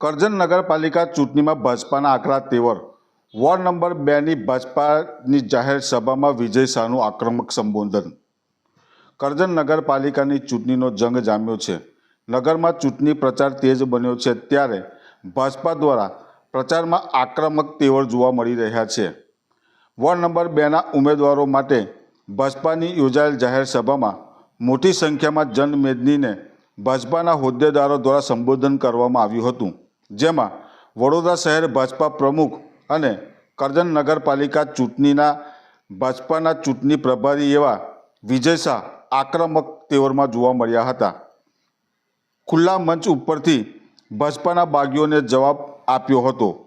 કરજણ નગરપાલિકા ચૂંટણીમાં ભાજપાના આકરા તેવર. વોર્ડ નંબર બેની ભાજપાની જાહેર સભામાં વિજય શાહનું આક્રમક સંબોધન. કરજણ નગરપાલિકાની ચૂંટણીનો જંગ જામ્યો છે. નગરમાં ચૂંટણી પ્રચાર તેજ બન્યો છે ત્યારે ભાજપા દ્વારા પ્રચારમાં આક્રમક તેવર જોવા મળી રહ્યા છે. વોર્ડ નંબર બેના ઉમેદવારો માટે ભાજપાની યોજાયેલ જાહેર સભામાં મોટી સંખ્યામાં જનમેદનીને ભાજપાના હોદ્દેદારો દ્વારા સંબોધન કરવામાં આવ્યું હતું. જેમાં વડોદરા શહેર ભાજપા પ્રમુખ અને કરજણ નગરપાલિકા ચૂંટણીના ભાજપાના ચૂંટણી પ્રભારી એવા વિજય શાહ આક્રમક તેવરમાં જોવા મળ્યા હતા. ખુલ્લા મંચ ઉપરથી ભાજપાના બાગીઓને જવાબ આપ્યો હતો.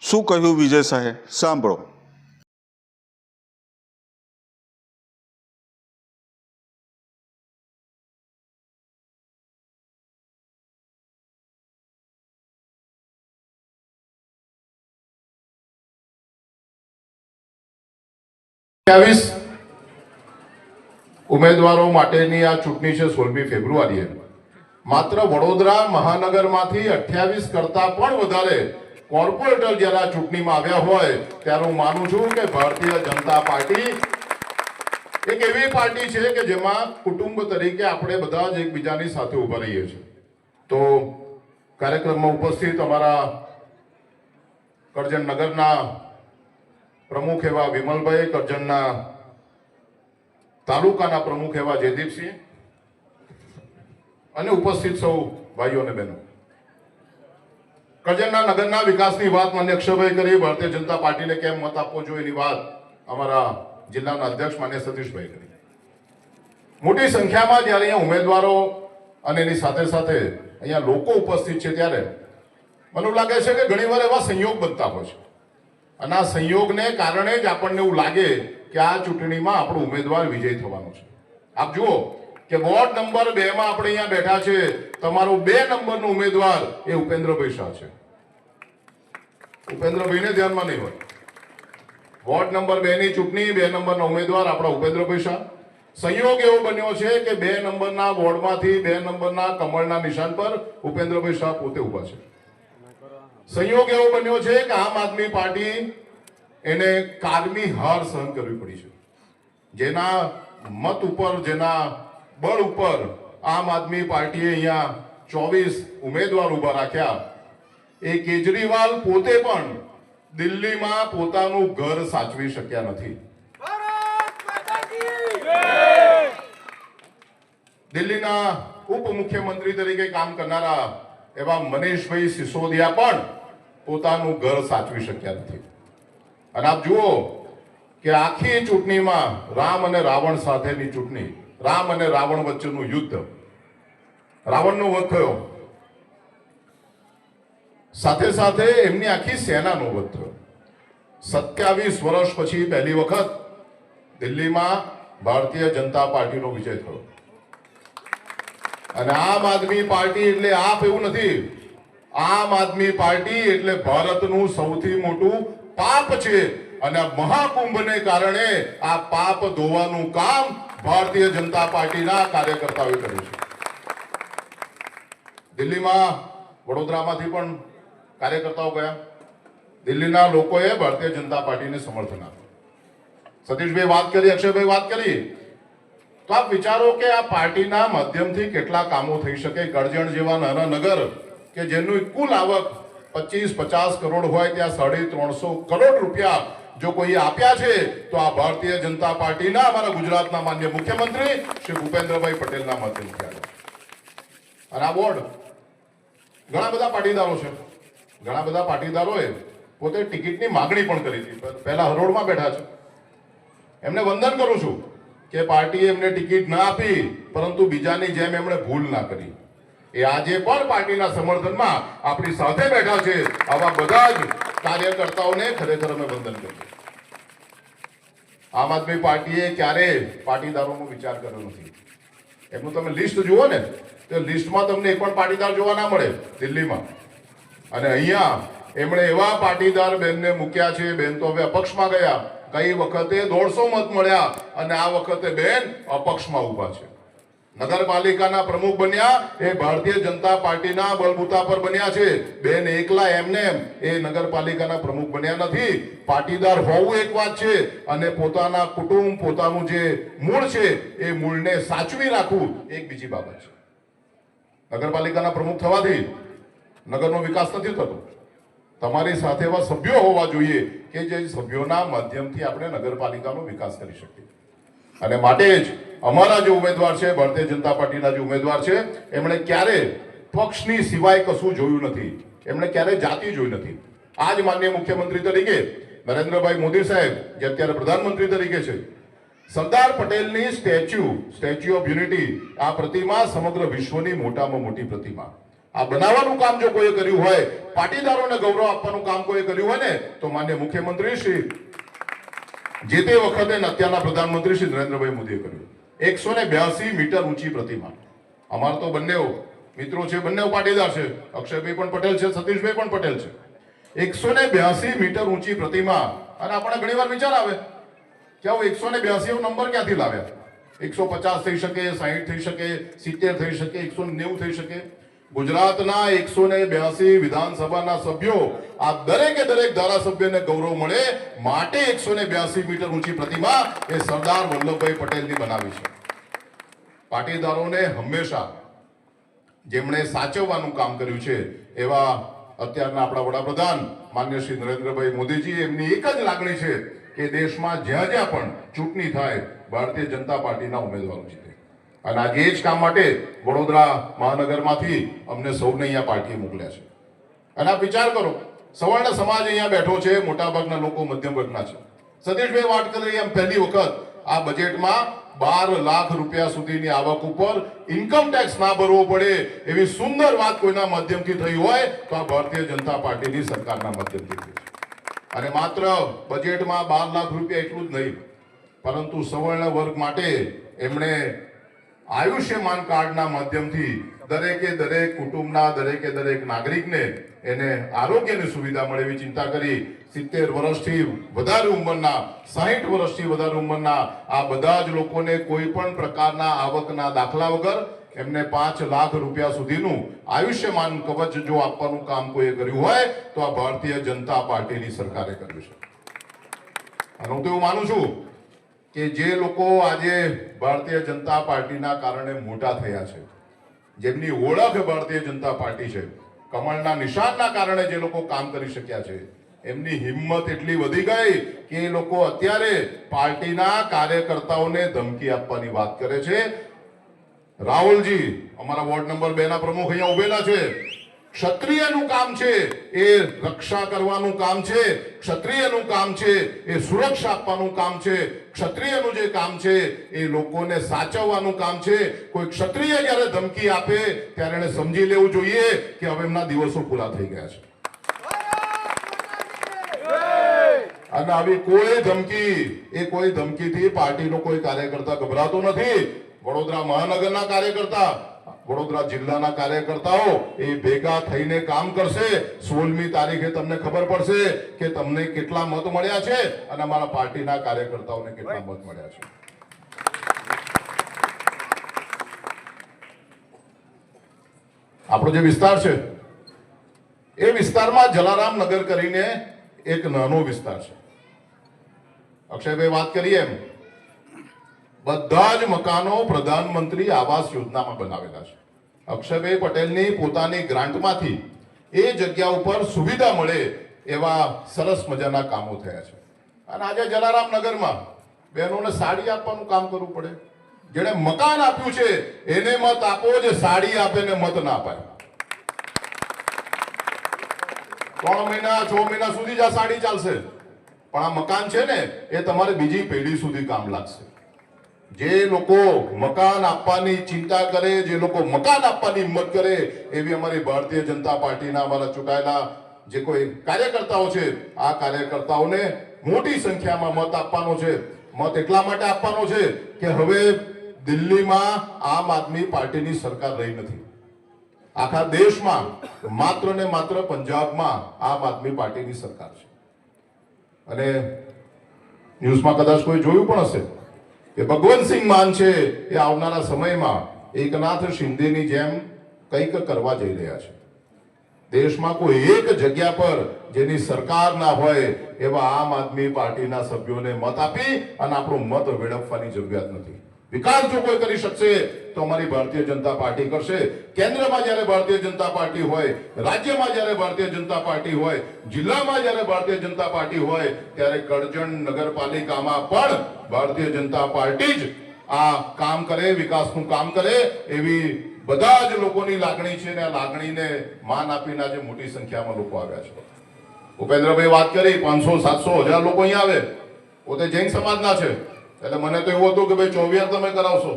શું કહ્યું વિજય શાહે? સાંભળો. ત્યાવીસ ઉમેદવારો માટેની આ ચૂંટણી છે સોળમી ફેબ્રુઆરીએ. માત્ર વડોદરા મહાનગરમાંથી અઠ્યાવીસ કરતા પણ વધારે કોર્પોરેટર જ્યારે આ ચૂંટણીમાં આવ્યા હોય, ત્યારે હું માનું છું કે ભારતીય જનતા પાર્ટી એક એવી પાર્ટી છે કે જેમાં કુટુંબ તરીકે આપણે બધા જ એકબીજાની સાથે ઊભા રહીએ છીએ. તો કાર્યક્રમમાં ઉપસ્થિત અમારા કરજણ નગરના પ્રમુખ એવા વિમલભાઈ કરજણના તાલુકાના પ્રમુખ એવા જયદીપસિંહ અને ઉપસ્થિત સૌ ભાઈઓ અને બહેનો. કરજણના નગરના વિકાસની વાત માન્ય અક્ષરભાઈ કરી, ભારતીય જનતા પાર્ટીને કેમ મત આપવો જોઈએ એની વાત અમારા જિલ્લાના અધ્યક્ષ માન્ય સતીશભાઈ કરી. મોટી સંખ્યામાં જ્યારે અહીંયા ઉમેદવારો અને એની સાથે સાથે અહીંયા લોકો ઉપસ્થિત છે ત્યારે મને લાગે છે કે ઘણીવાર એવા સંયોગ બનતા હોય છે. અને આ સંયોગને કારણે જ આપણને એવું લાગે કે આ ચૂંટણીમાં આપણો ઉમેદવાર વિજય થવાનો છે. આપ જુઓ કે વોર્ડ નંબર બે માં આપણે અહીંયા બેઠા છે, તમારો બે નંબરનો ઉમેદવાર એ ઉપેન્દ્રભાઈ શાહ છે. ઉપેન્દ્રભાઈને ધ્યાનમાં નહીં હોય. વોર્ડ નંબર બે ની ચૂંટણી, બે નંબરના ઉમેદવાર આપણા ઉપેન્દ્રભાઈ શાહ. સંયોગ એવો બન્યો છે કે બે નંબરના વોર્ડમાંથી બે નંબરના કમળના નિશાન પર ઉપેન્દ્રભાઈ શાહ પોતે ઊભા છે. સંયોગ એવો બન્યો છે કે આમ આદમી પાર્ટી એને કારમી હાર સહન કરવી પડી છે. જેના મત ઉપર જેના બળ ઉપર આમ આદમી પાર્ટીએ અહીંયા ચોવીસ ઉમેદવાર ઊભા રાખ્યા. એ કેજરીવાલ પોતે પણ દિલ્હીમાં પોતાનું ઘર સાચવી શક્યા નથી. દિલ્હીના ઉપમુખ્યમંત્રી તરીકે કામ કરનારા એવા મનીષભાઈ સિસોદિયા પણ પોતાનું ઘર સાચવી શક્યા નથી. અને આપ જુઓ કે આખી ચૂંટણીમાં રામ અને રાવણ સાથેની ચૂંટણી, રામ અને રાવણ વચ્ચેનું યુદ્ધ. રાવણનો વધ થયો. સાથે સાથે એમની આખી સેનાનો વધ થયો. સત્યાવીસ વર્ષ પછી પહેલી વખત દિલ્હીમાં ભારતીય જનતા પાર્ટીનો વિજય થયો. અને આમ આદમી પાર્ટી એટલે આપ એવું નથી. આમ આદમી પાર્ટી એટલે ભારતનું સૌથી મોટું પાપ છે. અને મહાકુંભને કારણે આ પાપ ધોવાનું કામ ભારતીય જનતા પાર્ટીના કાર્યકર્તાઓએ કર્યું છે. દિલ્હીમાં વડોદરામાંથી પણ કાર્યકર્તાઓ ગયા. દિલ્હીના લોકોએ ભારતીય જનતા પાર્ટીને સમર્થન આપ્યું. સતીશભાઈ, વાત કરી, અક્ષયભાઈ, વાત કરી. તો આપ વિચારો કે આ પાર્ટીના માધ્યમથી કેટલા કામો થઈ શકે? કરજણ જેવા નાના નગર કે જેનું કુલ આવક પચીસ, પચાસ કરોડ હોય ત્યાં સાડી ત્રણસો કરોડ રૂપિયા જો કોઈ આપ્યા છે, તો આ ભારતીય જનતા પાર્ટીના અમારા ગુજરાતના માન્ય મુખ્યમંત્રી શ્રી ભૂપેન્દ્રભાઈ પટેલના માધ્યમથી આવ્યા. અને આ બોર્ડ ઘણા બધા પાટીદારો છે. ઘણા બધા પાટીદારોએ પોતે ટિકિટની માગણી પણ કરી હતી. પહેલા હરોળમાં બેઠા છે. એમને વંદન કરું છું. કે પાર્ટીએ એમને ટિકિટ ના આપી, પરંતુ બીજાની જેમ એમણે ભૂલ ના કરી. એ આજે પણ પાર્ટીના સમર્થનમાં આપણી સાથે બેઠા છે આવા બધા જ કાર્યકર્તાઓને ખરેખર અમે વંદન કરીએ આમ આદમી પાર્ટીએ ક્યારે પાટીદારોનો વિચાર કર્યો નથી. એમનું તમે લિસ્ટ જુઓ ને, તો લિસ્ટમાં તમને એક પણ પાટીદાર જોવા ના મળે, દિલ્હીમાં. અને અહીંયા એમણે એવા પાટીદાર બેનને મૂક્યા છે, બેન તો હવે અપક્ષમાં ગયા. ગઈ વખતે દોઢસો મત મળ્યા અને આ વખતે બેન અપક્ષમાં ઊભા છે. નગરપાલિકાના પ્રમુખ બન્યા, એ ભારતીય જનતા પાર્ટીના બળબૂતા પર બન્યા છે. બેન એકલા એમને એમ, એ નગરપાલિકાના પ્રમુખ બન્યા નથી. પાટીદાર હોવું એક વાત છે અને પોતાના કુટુંબ, પોતાનું જે મૂળ છે, એ મૂળને સાચવી રાખવું એક બીજી બાબત છે. નગરપાલિકાના પ્રમુખ થવાથી નગરનો વિકાસ નથી થતો. તમારી સાથે એવા સભ્યો હોવા જોઈએ કે જે સભ્યોના માધ્યમથી આપણે નગરપાલિકાનો વિકાસ કરી શકીએ. અને માટે જ અમારા જે ઉમેદવાર છે, ભારતીય જનતા પાર્ટીના જે ઉમેદવાર છે, એમણે ક્યારે પક્ષની સિવાય કશું જોયું નથી. એમણે ક્યારે જાતિ જોઈ નથી. આજ માન્ય મુખ્યમંત્રી તરીકે નરેન્દ્રભાઈ મોદી સાહેબ, જે અત્યારે પ્રધાનમંત્રી તરીકે છે, સરદાર પટેલની સ્ટેચ્યુ સ્ટેચ્યુ ઓફ યુનિટી, આ પ્રતિમા સમગ્ર વિશ્વની મોટામાં મોટી પ્રતિમા. આ બનાવવાનું કામ જો કોઈએ કર્યું હોય, પાટીદારોને ગૌરવ આપવાનું કામ કોઈએ કર્યું હોય ને, તો માન્ય મુખ્યમંત્રી શ્રી જે તે વખતે અત્યારના પ્રધાનમંત્રી શ્રી નરેન્દ્રભાઈ મોદીએ કર્યું. એકસો બ્યાસી મીટર ઊંચી પ્રતિમા. અમાર તો બંને મિત્રો છે બંને પાટીદાર છે. અક્ષયભાઈ પણ પટેલ છે, સતીશભાઈ પણ પટેલ છે. એકસો બ્યાસી મીટર ઊંચી પ્રતિમા. અને આપણને ઘણીવાર વિચાર આવે કે આવું એકસો ને બ્યાસી નંબર ક્યાંથી લાવ્યા? એકસો પચાસ થઈ શકે, સાહીઠ થઈ શકે, સિત્તેર થઈ શકે, એકસો નેવું થઈ શકે. ગુજરાતના એકસો ને બ્યાસી વિધાનસભાના સભ્યો આ દરેકે દરેક ધારાસભ્યને ગૌરવ મળે માટે એકસો ને બ્યાસી મીટર ઊંચી પ્રતિમા એ સરદાર વલ્લભભાઈ પટેલની બનાવી છે. પાટીદારોને હંમેશા જેમણે સાચવવાનું કામ કર્યું છે એવા અત્યારના આપણા વડાપ્રધાન માન્ય શ્રી નરેન્દ્રભાઈ મોદીજી એમની એક જ લાગણી છે કે દેશમાં જ્યાં જ્યાં પણ ચૂંટણી થાય, ભારતીય જનતા પાર્ટીના ઉમેદવારો જીતે. અને આજે જ કામ માટે વડોદરા મહાનગરમાંથી અમને સૌને અહીંયા પાર્ટીએ મોકલ્યા છે. અને આપ વિચાર કરો, સવર્ણ સમાજ અહીંયા બેઠો છે, મોટાભાગના લોકો મધ્યમ વર્ગના છે. સતીશભાઈ વાત કરી એમ પહેલી વખત આ બજેટમાં બાર લાખ રૂપિયા સુધીની આવક ઉપર ઇન્કમ ટેક્સ ના ભરવો પડે એવી સુંદર વાત કોઈના માધ્યમથી થઈ હોય તો આ ભારતીય જનતા પાર્ટીની સરકારના માધ્યમથી થઈ અને માત્ર બજેટમાં બાર લાખ રૂપિયા એટલું જ નહીં, પરંતુ સવર્ણ વર્ગ માટે એમણે આયુષ્યમાન કાર્ડના માધ્યમથી દરેકે દરેક કુટુંબના, દરેકે દરેક નાગરિકને એને આરોગ્યની સુવિધા મળે એવી ચિંતા કરી સિત્તેર વર્ષથી વધારે ઉંમરના, સાહીઠ વર્ષથી વધારે ઉંમરના આ બધા જ લોકોને કોઈ પણ પ્રકારના આવકના દાખલા વગર એમને પાંચ લાખ રૂપિયા સુધીનું આયુષ્યમાન કવચ જો આપવાનું કામ કોઈએ કર્યું હોય, તો આ ભારતીય જનતા પાર્ટીની સરકારે કર્યું છે. હું તો એવું માનું છું કે જે લોકો આજે ભારતીય જનતા પાર્ટીના કારણે મોટા થયા છે, જેમની ઓળખ ભારતીય જનતા પાર્ટી છે, કમળના નિશાનના કારણે જે લોકો કામ કરી શક્યા છે, એમની હિંમત એટલી વધી ગઈ કે એ લોકો અત્યારે પાર્ટીના કાર્યકર્તાઓને ધમકી આપવાની વાત કરે છે. રાહુલજી, અમારા વોર્ડ નંબર બે ના પ્રમુખ અહીંયા ઉભેલા છે. ક્ષત્રિયનું કામ છે એ રક્ષા કરવાનું કામ છે, ક્ષત્રિયનું કામ છે એ સુરક્ષા આપવાનું કામ છે, ક્ષત્રિયનું જે કામ છે એ લોકોને સાચવવાનું કામ છે. કોઈ ક્ષત્રિય જ્યારે ધમકી આપે ત્યારે એને સમજી લેવું જોઈએ કે હવે એમના દિવસો પૂરા થઈ ગયા છે. અને આવી કોઈ ધમકી, એ કોઈ ધમકીથી પાર્ટીનો કોઈ કાર્યકર્તા ગભરાતો નથી. વડોદરા મહાનગરના કાર્યકર્તા વડોદરા જિલ્લાના કાર્યકર્તાઓ એ ભેગા થઈને કામ કરશે. સોળમી તારીખે તમને ખબર પડશે કે તમને કેટલા મત મળ્યા છે અને અમારા પાર્ટીના કાર્યકર્તાઓને કેટલા મત મળ્યા છે. આપણો જે વિસ્તાર છે એ વિસ્તારમાં જલારામ નગર કરીને એક નાનો વિસ્તાર છે. અક્ષયભાઈ વાત કરીએ એમ. બધા જ મકાનો પ્રધાનમંત્રી આવાસ યોજનામાં બનાવેલા છે. અક્ષયભાઈ પટેલની પોતાની ગ્રાન્ટમાંથી એ જગ્યા ઉપર સુવિધા મળે એવા સરસ મજાના કામો થયા છે. અને આજે જલારામ નગરમાં બહેનોને સાડી આપવાનું કામ કરવું પડે. જેણે મકાન આપ્યું છે, એને મત આપો જે સાડી આપે ને મત ના અપાય ત્રણ મહિના, છ મહિના સુધી જ આ સાડી ચાલશે. પણ આ મકાન છે ને, એ તમારે બીજી પેઢી સુધી કામ લાગશે. જે લોકો મકાન આપવાની ચિંતા કરે, જે લોકો મકાન આપવાની હિંમત કરે, એવી અમારી ભારતીય જનતા પાર્ટીના અમારા ચૂંટાયેલા જે કોઈ કાર્યકર્તાઓ છે, આ કાર્યકર્તાઓને મોટી સંખ્યામાં મત આપવાનો છે. મત એટલા માટે આપવાનો છે કે હવે દિલ્હીમાં આમ આદમી પાર્ટીની સરકાર રહી નથી. આખા દેશમાં માત્ર ને માત્ર પંજાબમાં આમ આદમી પાર્ટીની સરકાર છે. અને ન્યૂઝમાં કદાચ કોઈ જોયું પણ હશે. કે ભગવંતસિંહ માન છે એ આવનારા સમયમાં એકનાથ શિંદેની જેમ કંઈક કરવા જઈ રહ્યા છે. દેશમાં કોઈ એક જગ્યા પર જેની સરકાર ના હોય એવા આમ આદમી પાર્ટીના સભ્યોને મત આપી અને આપણો મત વેડફવાની જરૂરિયાત નથી. વિકાસ જો કોઈ કરી શકશે, તો અમારી ભારતીય જનતા પાર્ટી કરશે. કેન્દ્રમાં જ્યારે ભારતીય જનતા પાર્ટી હોય, રાજ્યમાં જ્યારે ભારતીય જનતા પાર્ટી હોય, જિલ્લામાં જ્યારે ભારતીય જનતા પાર્ટી હોય, ત્યારે કરજણ નગરપાલિકામાં પણ ભારતીય જનતા પાર્ટી જ આ કામ કરે, વિકાસનું કામ કરે એવી બધા જ લોકોની લાગણી છે ને આ લાગણીને માન આપીને આજે મોટી સંખ્યામાં લોકો આવ્યા છે. ઉપેન્દ્રભાઈ વાત કરી, પાંચસો, સાતસો હજાર લોકો અહીંયા આવે. પોતે જૈન સમાજના છે. એટલે મને તો એવું હતું કે ભાઈ ચોવીસ તમે કરાવશો.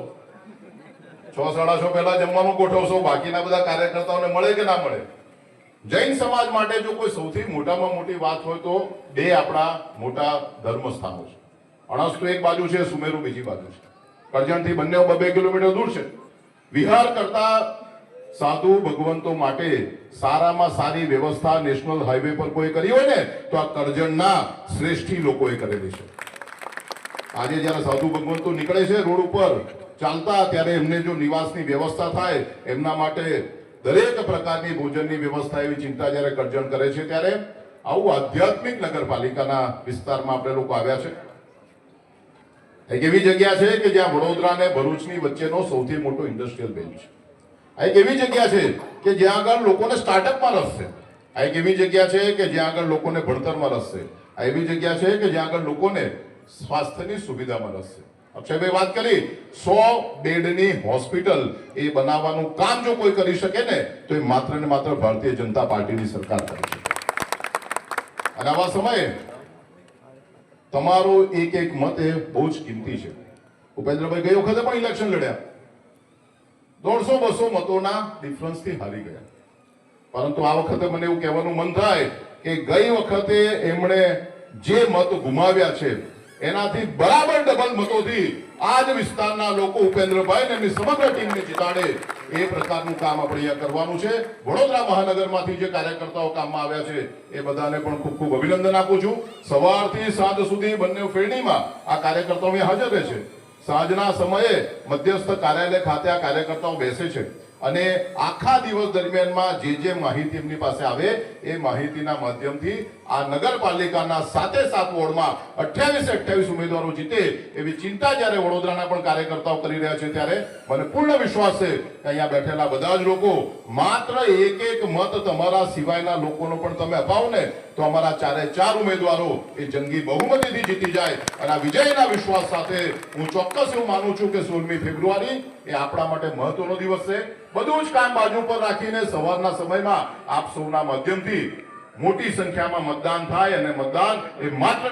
છ સાડા છ પહેલા જમવાનું ગોઠવશો, બાકીના બધા કાર્યકર્તાઓને મળે કે ના મળે? જૈન સમાજ માટે જો કોઈ સૌથી મોટામાં મોટી વાત હોય તો બે આપણા મોટા ધર્મ સ્થાનો છે અણસ્તુ એક બાજુ છે, સુમેરુ બીજી બાજુ છે. કરજણથી બંને બબે કિલોમીટર દૂર છે. વિહાર કરતા સાધુ ભગવંતો માટે સારામાં સારી વ્યવસ્થા નેશનલ હાઈવે પર કોઈ કરી હોય ને, તો આ કરજણના શ્રેષ્ઠી લોકોએ કરેલી છે. આજે જ્યારે સાધુ ભગવંતો નીકળે છે રોડ ઉપર, ચાલતા ત્યારે એમને જો નિવાસની વ્યવસ્થા થાય, એમના માટે દરેક પ્રકારની ભોજનની વ્યવસ્થા એવી ચિંતા જ્યારે કરજણ કરે છે ત્યારે આવું આધ્યાત્મિક નગરપાલિકાના વિસ્તારમાં આપણે લોકો આવ્યા છે. એક એવી જગ્યા છે કે જ્યાં વડોદરા અને ભરૂચની વચ્ચેનો સૌથી મોટો ઇન્ડસ્ટ્રીયલ બેઝ છે. આ એક એવી જગ્યા છે કે જ્યાં આગળ લોકોને સ્ટાર્ટઅપમાં રસ છે. આ એક એવી જગ્યા છે કે જ્યાં આગળ લોકોને ભણતરમાં રસ છે. આ એવી જગ્યા છે કે જ્યાં આગળ લોકોને સ્વાસ્થ્યની સુવિધામાં રસ છે અક્ષયભાઈ વાત કરી, સો બેડની હોસ્પિટલ એ બનાવવાનું કામ જો કોઈ કરી શકે ને, તો એ માત્ર ને માત્ર ભારતીય જનતા પાર્ટીની સરકાર કરે છે અને આવા સમયે તમારો એક એક મત એ બહુ જ કિંમતી છે. ઉપેન્દ્રભાઈ, ગઈ વખતે પણ ઇલેક્શન લડ્યા. દોઢસો બસો મતોના ડિફરન્સથી હારી ગયા. પરંતુ આ વખતે મને એવું કહેવાનું મન થાય કે ગઈ વખતે એમણે જે મત ગુમાવ્યા છે એનાથી બરાબર ડબલ મતોથી આ જ વિસ્તારના લોકો ઉપેન્દ્રભાઈ ને એમની સમગ્ર ટીમને જીતાડે એ પ્રકારનું કામ આપણે અહીંયા કરવાનું છે. વડોદરા મહાનગરમાંથી જે કાર્યકર્તાઓ કામમાં આવ્યા છે, એ બધાને પણ ખૂબ ખૂબ અભિનંદન આપું છું. સવારથી સાંજ સુધી બંને ફેરણીમાં આ કાર્યકર્તાઓ હાજર રહે છે. સાંજના સમયે મધ્યસ્થ કાર્યાલય ખાતે આ કાર્યકર્તાઓ બેસે છે. અને આખા દિવસ દરમિયાનમાં જે જે માહિતી એમની પાસે આવે, એ માહિતીના માધ્યમથી આ નગરપાલિકાના સાતે સાત વોર્ડમાં અઠ્યાવીસ અઠ્યાવીસ ઉમેદવારો જીતે એવી ચિંતા જ્યારે વડોદરાના પણ કાર્યકર્તાઓ કરી રહ્યા છે ત્યારે મને પૂર્ણ વિશ્વાસ છે કે અહીંયા બેઠેલા બધા જ લોકો માત્ર એક એક મત તમારા સિવાયના લોકોનો પણ તમે અપાવો ને તો અમારા ચારે ચાર ઉમેદવારો એ જંગી બહુમતીથી જીતી જાય. અને આ વિજયના વિશ્વાસ સાથે હું ચોક્કસ એવું માનું છું કે સોળમી ફેબ્રુઆરી એ આપણા માટે મહત્વનો દિવસ છે. બધું જ કામ બાજુ પર રાખીને સવારના સમયમાં આપ સૌના માધ્યમથી મોટી સંખ્યામાં મતદાન થાય અને મતદાન એ માત્ર